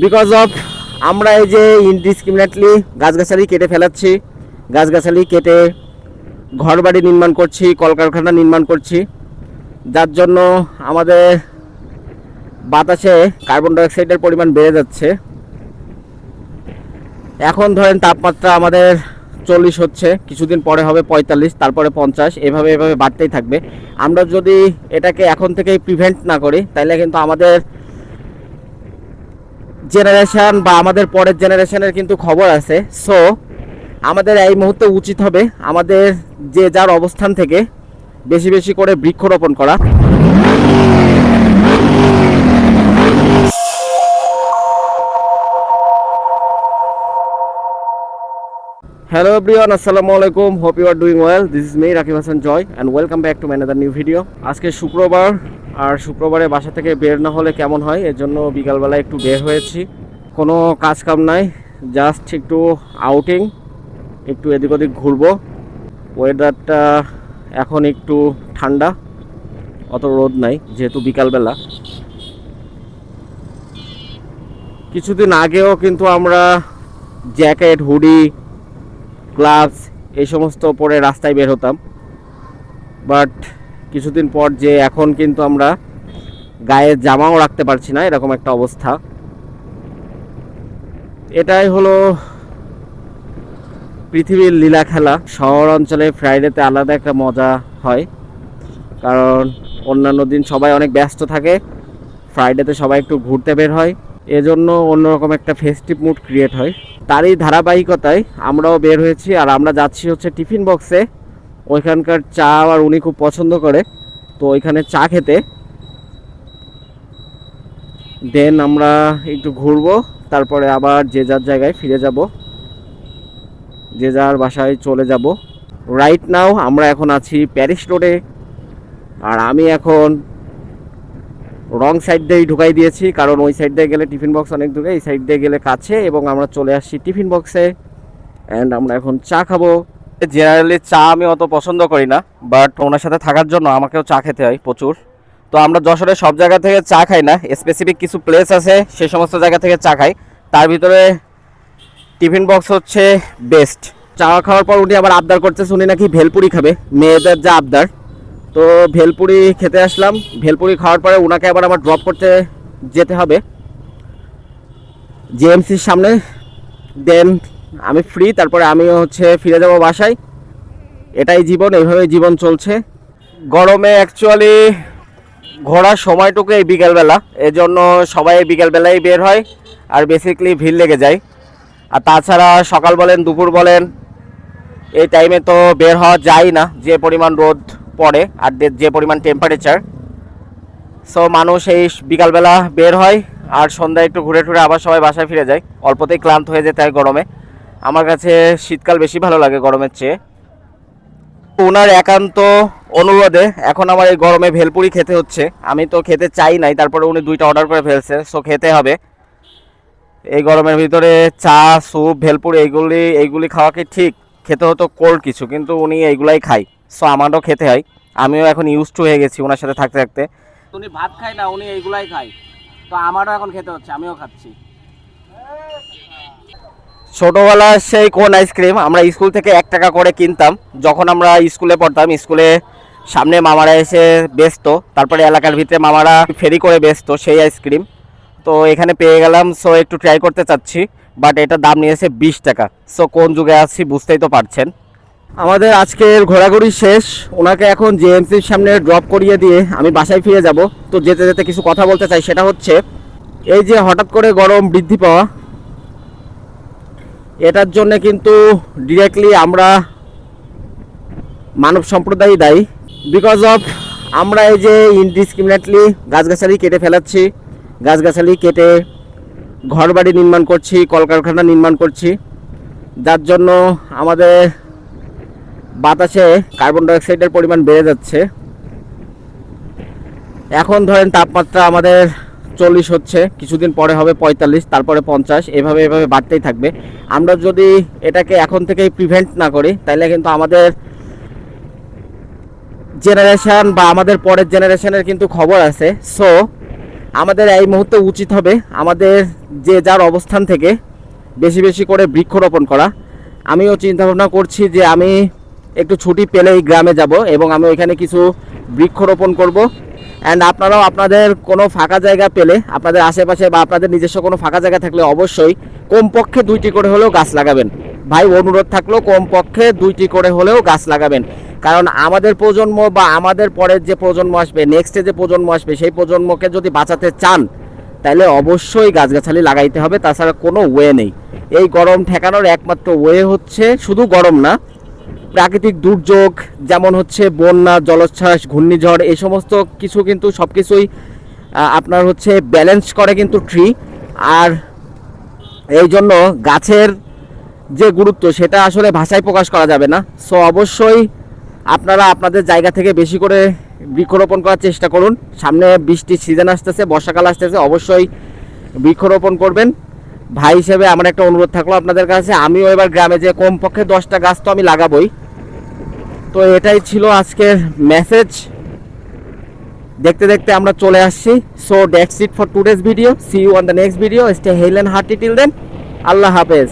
Because of আমরা এই যে ইনডিসক্রিমিনেটলি গাছগাছালি কেটে ফেলাচ্ছি, গাছগাছালি কেটে ঘরবাড়ি নির্মাণ করছি, কলকারখানা নির্মাণ করছি, যার জন্য আমাদের বাতাসে কার্বন ডাইঅক্সাইডের পরিমাণ বেড়ে যাচ্ছে। এখন ধরেন তাপমাত্রা আমাদের চল্লিশ হচ্ছে, কিছুদিন পরে হবে পঁয়তাল্লিশ, তারপরে পঞ্চাশ, এভাবে এভাবে বাড়তেই থাকবে। আমরা যদি এটাকে এখন থেকেই প্রিভেন্ট না করি, তাহলে কিন্তু আমাদের জেনারেশন বা আমাদের পরের জেনারেশনের কিন্তু খবর আছে। সো আমাদের এই মুহূর্তে উচিত হবে আমাদের যে যার অবস্থান থেকে বেশি বেশি করে বৃক্ষরোপণ করা। হ্যালো এভরিওয়ান আসসালামু আলাইকুম। Hope you are doing well this is me Rakib Hasan Joy and welcome back to another new video আজকে শুক্রবার আর শুক্রবারে বাসা থেকে বের না হলে কেমন হয়? এর জন্য বিকালবেলা একটু বের হয়েছি। কোনো কাজ কাম নাই জাস্ট একটু আউটিং একটু এদিক ওদিক ঘুরবো। ওয়েদারটা এখন একটু ঠান্ডা, অত রোদ নাই, যেহেতু বিকালবেলা। কিছুদিন আগেও কিন্তু আমরা জ্যাকেট হুডি গ্লাভস এই সমস্ত পরে রাস্তায় বের হতাম। বাট কিছুদিন পর যে এখন কিন্তু আমরা গায়ে জামাও রাখতে পারছি না, এরকম একটা অবস্থা। এটাই হলো পৃথিবীর লীলা খেলা। শহর অঞ্চলে ফ্রাইডেতে আলাদা একটা মজা হয়, কারণ অন্যান্য দিন সবাই অনেক ব্যস্ত থাকে, ফ্রাইডেতে সবাই একটু ঘুরতে বের হয়। এজন্য অন্যরকম একটা ফেস্টিভ মুড ক্রিয়েট হয়। তারই ধারাবাহিকতায় আমরাও বের হয়েছি, আর আমরা যাচ্ছি হচ্ছে টিফিন বক্সে ওইখানকার চা আর উনি খুব পছন্দ করে। তো ওইখানে চা খেতে। দেন আমরা একটু ঘুরবো, তারপরে আবার যে যার জায়গায় ফিরে যাব। যে যার বাসায় চলে যাব। রাইট নাও আমরা এখন আছি প্যারিস রোডে আর আমি এখন রং সাইড দিয়েই ঢুকাই দিয়েছি, কারণ ওই সাইড দিয়ে গেলে টিফিন বক্স অনেক দূরে, এই সাইড দিয়ে গেলে কাছে, এবং আমরা চলে আসছি টিফিন বক্সে অ্যান্ড আমরা এখন চা খাব। জেনারেলি চা আমি অত পছন্দ করি না বাট ওনার সাথে থাকার জন্য আমাকেও চা খেতে হয় প্রচুর। তো আমরা যশোরে সব জায়গা থেকে চা খাই না স্পেসিফিক কিছু প্লেস আছে, সেই সমস্ত জায়গা থেকে চা খাই। তার ভিতরে টিফিন বক্স হচ্ছে বেস্ট চা খাওয়ার পর উনি আবার আবদার করতেছে শুনি নাকি ভেলপুরি খাবে? মেয়েদের যা আবদার। তো ভেলপুরি খেতে আসলাম। ভেলপুরি খাওয়ার পরে ওনাকে আবার আমার ড্রপ করতে যেতে হবে। জিএমসির সামনে দেন আমি ফ্রি তারপরে আমি হচ্ছে ফিরে যাব বাসায়। এটাই জীবন এইভাবে জীবন চলছে। গরমে অ্যাকচুয়ালি ঘোরার সময়টুকু এই বিকেলবেলা, এজন্য সবাই এই বিকেলবেলায় বের হয়, আর বেসিক্যালি ভিড় লেগে যায়। আর তাছাড়া সকাল বলেন, দুপুর বলেন, এই টাইমে তো বের হওয়া যায় না, যে পরিমাণ রোদ পড়ে, আর যে পরিমাণ টেম্পারেচার সো মানুষ এই বিকালবেলা বের হয়, আর সন্ধ্যায় একটু ঘুরে টুরে আবার সবাই বাসায় ফিরে যায়। অল্পতেই ক্লান্ত হয়ে যেতে হয় গরমে। আমার কাছে শীতকাল বেশি ভালো লাগে গরমের চেয়ে। ওনার একান্ত অনুরোধে এখন আমার এই গরমে ভেলপুরি খেতে হচ্ছে। আমি তো খেতে চাই নাই, তারপরে উনি দুইটা অর্ডার করে ফেলছে সো খেতে হবে। এই গরমের ভিতরে চা, স্যুপ, ভেলপুরি এইগুলি এইগুলি খাওয়া কি ঠিক? খেতে হতো কোল্ড কিছু, কিন্তু উনি এইগুলাই খায় সো আমারও খেতে হয়। আমিও এখন ইউজ টু হয়ে গেছি ওনার সাথে থাকতে থাকতে। উনি ভাত খায় না, উনি এইগুলাই খায়। তো আমারও এখন খেতে হচ্ছে, আমিও খাচ্ছি। ছোটোবেলার সেই কোন আইসক্রিম আমরা স্কুল থেকে এক টাকা করে কিনতাম। যখন আমরা স্কুলে পড়তাম স্কুলে সামনে মামারা এসে বেচতো তারপরে এলাকার ভিতরে মামারা ফেরি করে বেচতো সেই আইসক্রিম তো এখানে পেয়ে গেলাম সো একটু ট্রাই করতে চাচ্ছি বাট এটার দাম নিয়েছে বিশ টাকা। সো কোন যুগে আসছি বুঝতেই তো পারছেন। আমাদের আজকের ঘোরাঘুরি শেষ। ওনাকে এখন জেএমসির সামনে ড্রপ করিয়ে দিয়ে আমি বাসায় ফিরে যাব। তো যেতে যেতে কিছু কথা বলতে চাই, সেটা হচ্ছে, এই যে হঠাৎ করে গরম বৃদ্ধি পাওয়া এটার জন্য কিন্তু ডিরেক্টলি আমরা মানব সম্প্রদায়ই দায়ী। বিকজ অফ আমরা এই যে ইনডিসক্রিমিনেটলি গাছগাছালি কেটে ফেলাচ্ছি, গাছগাছালি কেটে ঘরবাড়ি নির্মাণ করছি, কলকারখানা নির্মাণ করছি, যার জন্য আমাদের বাতাসে কার্বন ডাইঅক্সাইডের পরিমাণ বেড়ে যাচ্ছে। এখন ধরেন তাপমাত্রা আমাদের চল্লিশ হচ্ছে, কিছুদিন পরে হবে পঁয়তাল্লিশ, তারপরে পঞ্চাশ, এভাবে এভাবে বাড়তেই থাকবে। আমরা যদি এটাকে এখন থেকেই প্রিভেন্ট না করি তাহলে কিন্তু আমাদের জেনারেশান বা আমাদের পরের জেনারেশনের কিন্তু খবর আছে। সো আমাদের এই মুহূর্তে উচিত হবে আমাদের যে যার অবস্থান থেকে বেশি বেশি করে বৃক্ষরোপণ করা। আমিও চিন্তা ভাবনা করছি যে আমি একটু ছুটি পেলেই গ্রামে যাব এবং আমি ওইখানে কিছু বৃক্ষরোপণ করব। অ্যান্ড আপনারাও আপনাদের কোনো ফাঁকা জায়গা পেলে, আপনাদের আশেপাশে বা আপনাদের নিজস্ব কোনো ফাঁকা জায়গা থাকলে অবশ্যই কমপক্ষে দুইটি করে হলেও গাছ লাগাবেন। ভাই, অনুরোধ থাকল কমপক্ষে দুইটি করে হলেও গাছ লাগাবেন। কারণ আমাদের প্রজন্ম বা আমাদের পরের যে প্রজন্ম আসবে নেক্সটে যে প্রজন্ম আসবে, সেই প্রজন্মকে যদি বাঁচাতে চান, তাহলে অবশ্যই গাছগাছালি লাগাইতে হবে। তাছাড়া কোনো ওয়ে নেই। এই গরম ঠেকানোর একমাত্র ওয়ে হচ্ছে শুধু গরম না প্রাকৃতিক দুর্যোগ, যেমন হচ্ছে বন্যা, জলোচ্ছ্বাস, ঘূর্ণিঝড়, এই সমস্ত কিছু কিন্তু সব কিছুই আপনার হচ্ছে ব্যালেন্স করে কিন্তু ট্রি আর এই জন্য গাছের যে গুরুত্ব, সেটা আসলে ভাষায় প্রকাশ করা যাবে না। সো অবশ্যই আপনারা আপনাদের জায়গা থেকে বেশি করে বৃক্ষরোপণ করার চেষ্টা করুন। সামনে বৃষ্টির সিজন আসতেছে, বর্ষাকাল আসতেছে, অবশ্যই বৃক্ষরোপণ করবেন। ভাই হিসেবে আমার একটা অনুরোধ থাকল আপনাদের কাছে। আমিও এবার গ্রামে যে কমপক্ষে দশটা গাছ তো আমি লাগাবোই। তো এটাই ছিল আজকের মেসেজ দেখতে দেখতে আমরা চলে আসছি। So that's it for today's video see you on the next video stay hale and hearty till then আল্লাহ হাফেজ।